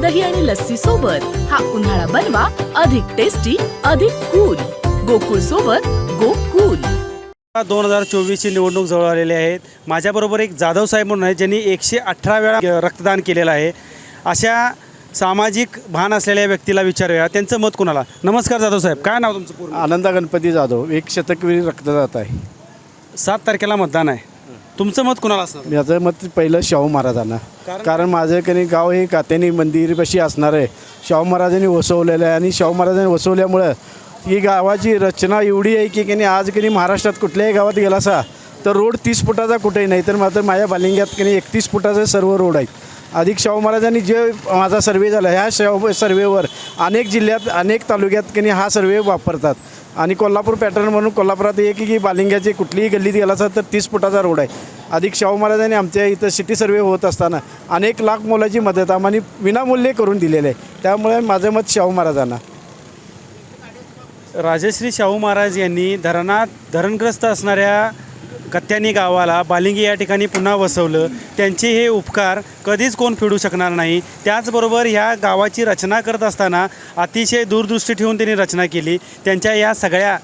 दही आणि लस्सी सोबत हा उन्हाळा बनवा अधिक टेस्टी अधिक कूल गोकुळ सोबत गो कूल दोन हजार चोवीसची निवडणूक जवळ आलेली आहेत माझ्याबरोबर एक जाधव साहेब म्हणून आहे ज्यांनी एकशे अठरा वेळा रक्तदान केलेलं आहे. अशा सामाजिक भान असलेल्या व्यक्तीला विचारूया. त्यांचं मत कुणाला? नमस्कार जाधव साहेब काय नाव तुमचं? पूर्ण? आनंदा गणपती जाधव एक शतकवीर रक्तदाता आहे. सात तारखेला मतदान आहे. तुमचं मत कुणाला असणार? माझं मत पहिलं शाहू महाराजांना. कारण? कारण माझं गाव हे कात्यानी मंदिरपाशी असणार आहे. शाहू महाराजांनी वसवलेलं आहे आणि शाहू महाराजांनी वसवल्यामुळं ही गावाची रचना एवढी आहे की कधी आज कधी महाराष्ट्रात कुठल्याही गावात गेला असा तर रोड तीस फुटाचा कुठेही नाही तर मात्र माझ्या बालिंग्यात कधी एकतीस फुटाचे सर्व रोड आहेत. अधिक शाहू महाराजांनी जे माझा सर्वे झाला ह्या शाहू सर्वेवर अनेक जिल्ह्यात अनेक तालुक्यात कधी हा सर्वे वापरतात. आणि कोल्हापूर पॅटर्न म्हणून कोल्हापुरात एक की बालिंग्याची कुठलीही गल्लीत गेला असेल तर तीस फुटाचा रोड आहे. अधिक शाहू महाराजांनी आमच्या इथं सिटी सर्वे होत असताना अनेक लाख मोलाची मदत आम्हाला विनामूल्य करून दिलेली आहे. त्यामुळे माझं मत शाहू महाराजांना. राजश्री शाहू महाराज यांनी धरणात धरणग्रस्त असणाऱ्या कत्यानी गावाला बालिंगी या ठिकाणी पुन्हा वसवलं. त्यांचे हे उपकार कधीच कोण फेडू शकणार नाही. त्याचबरोबर ह्या गावाची रचना करत असताना अतिशय दूरदृष्टी ठेवून त्यांनी रचना केली. त्यांच्या या सगळ्या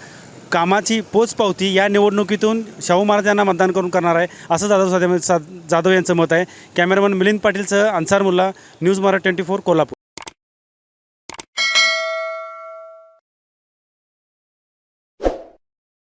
कामाची पोचपावती या निवडणुकीतून शाहू महाराजांना मतदान करून करणार आहे असं जाधव साधे जाधव यांचं मत आहे. Cameraman Milind पाटीलचं Ansar Mulla news Marathi twenty four Kolhapur.